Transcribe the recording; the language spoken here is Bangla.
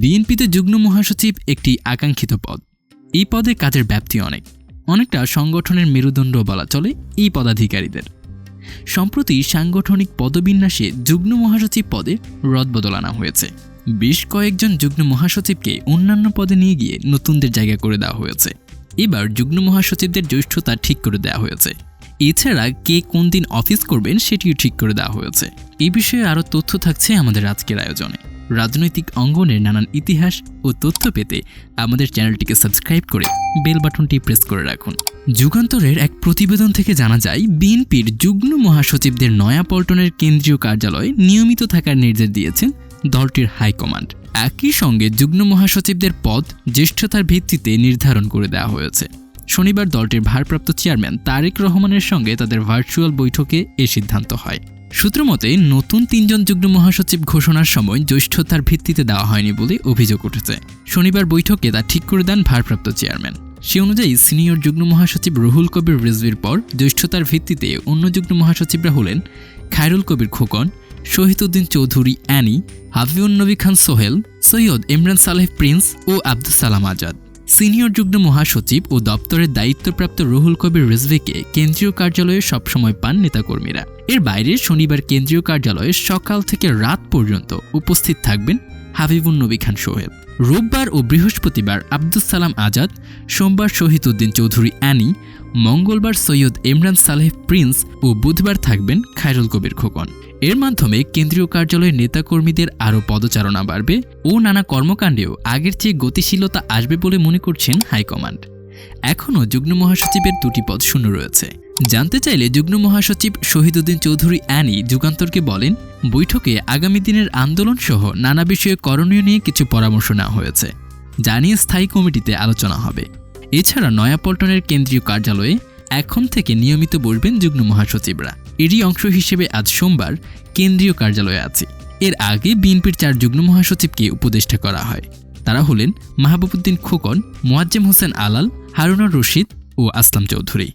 বিএনপিতে যুগ্ম মহাসচিব একটি আকাঙ্ক্ষিত পদ। এই পদে কাজের ব্যাপ্তি অনেক। অনেকটা সংগঠনের মেরুদণ্ড বলা চলে এই পদাধিকারীদের। সম্প্রতি সাংগঠনিক পদবিন্যাসে যুগ্ম মহাসচিব পদে রদবদল আনা হয়েছে। বেশ কয়েকজন যুগ্ম মহাসচিবকে অন্যান্য পদে নিয়ে গিয়ে নতুনদের জায়গা করে দেওয়া হয়েছে। এবার যুগ্ম মহাসচিবদের জ্যেষ্ঠতা ঠিক করে দেওয়া হয়েছে। এছাড়া কে কোন দিন অফিস করবেন সেটিও ঠিক করে দেওয়া হয়েছে। এই বিষয়ে আরও তথ্য থাকছে আমাদের আজকের আয়োজনে। রাজনৈতিক অঙ্গনের নানান ইতিহাস ও তথ্য পেতে আমাদের চ্যানেলটিকে সাবস্ক্রাইব করে বেল বাটনটি প্রেস করে রাখুন। যুগান্তরের এক প্রতিবেদন থেকে জানা যায়, বিএনপির যুগ্ম মহাসচিবদের নয়াপল্টনের কেন্দ্রীয় কার্যালয়ে নিয়মিত থাকার নির্দেশ দিয়েছেন দলটির হাইকমান্ড। একই সঙ্গে যুগ্ম মহাসচিবদের পদ, জ্যেষ্ঠতার ভিত্তিতে নির্ধারণ করে দেওয়া হয়েছে। শনিবার দলটির ভারপ্রাপ্ত চেয়ারম্যান তারেক রহমানের সঙ্গে তাদের ভার্চুয়াল বৈঠকে এ সিদ্ধান্ত হয়। সূত্রমতে নতুন তিনজন যুগ্ম মহাসচিব ঘোষণার সময় জ্যৈষ্ঠতার ভিত্তিতে দেওয়া হয়নি বলে অভিযোগ উঠেছে। শনিবার বৈঠকে তা ঠিক করে দেন ভারপ্রাপ্ত চেয়ারম্যান। সে অনুযায়ী, সিনিয়র যুগ্ম মহাসচিব রুহুল কবির রিজভির পর জ্যৈষ্ঠতার ভিত্তিতে অন্য যুগ্ম মহাসচিবরা হলেন খায়রুল কবির খোকন, শহীদুদ্দিন চৌধুরী অ্যানি, হাফিউন নবী খান সোহেল, সৈয়দ ইমরান সালেহ প্রিন্স ও আব্দুল সালাম আজাদ। সিনিয়র যুগ্ম মহাসচিব ও দপ্তরের দায়িত্বপ্রাপ্ত রুহুল কবির রিজভিকে কেন্দ্রীয় কার্যালয়ে সবসময় পান নেতাকর্মীরা। এর বাইরে শনিবার কেন্দ্রীয় কার্যালয়ে সকাল থেকে রাত পর্যন্ত উপস্থিত থাকবেন হাবিবুন নবী খান সোহেব রোববার ও বৃহস্পতিবার আব্দুল সালাম আজাদ, সোমবার শহীদুদ্দিন চৌধুরী অ্যানি মঙ্গলবার সৈয়দ ইমরান সালেহ প্রিন্স ও বুধবার থাকবেন খায়রুল কবির খোকন। এর মাধ্যমে কেন্দ্রীয় কার্যালয়ের নেতাকর্মীদের আরও পদচারণা বাড়বে ও নানা কর্মকাণ্ডেও আগের চেয়ে গতিশীলতা আসবে বলে মনে করছেন হাইকমান্ড। এখনও যুগ্ম মহাসচিবের দুটি পদ শূন্য রয়েছে। জানতে চাইলে যুগ্ম মহাসচিব শহীদুদ্দিন চৌধুরী অ্যানি যুগান্তরকে বলেন বৈঠকে আগামী দিনের আন্দোলন সহ নানা বিষয়ে করণীয় নিয়ে কিছু পরামর্শ নেওয়া হয়েছে, যা নিয়ে স্থায়ী কমিটিতে আলোচনা হবে। এছাড়া নয়াপল্টনের কেন্দ্রীয় কার্যালয়ে এখন থেকে নিয়মিত বসবেন যুগ্ম মহাসচিবরা। এরই অংশ হিসেবে আজ সোমবার কেন্দ্রীয় কার্যালয়ে আছে। এর আগে বিএনপির চার যুগ্ম মহাসচিবকে উপদেষ্টা করা হয়। তারা হলেন মাহবুবুদ্দিন খোকন, মোয়াজ্জেম হোসেন আলাল, হারুনুর রশিদ ও আসলাম চৌধুরী।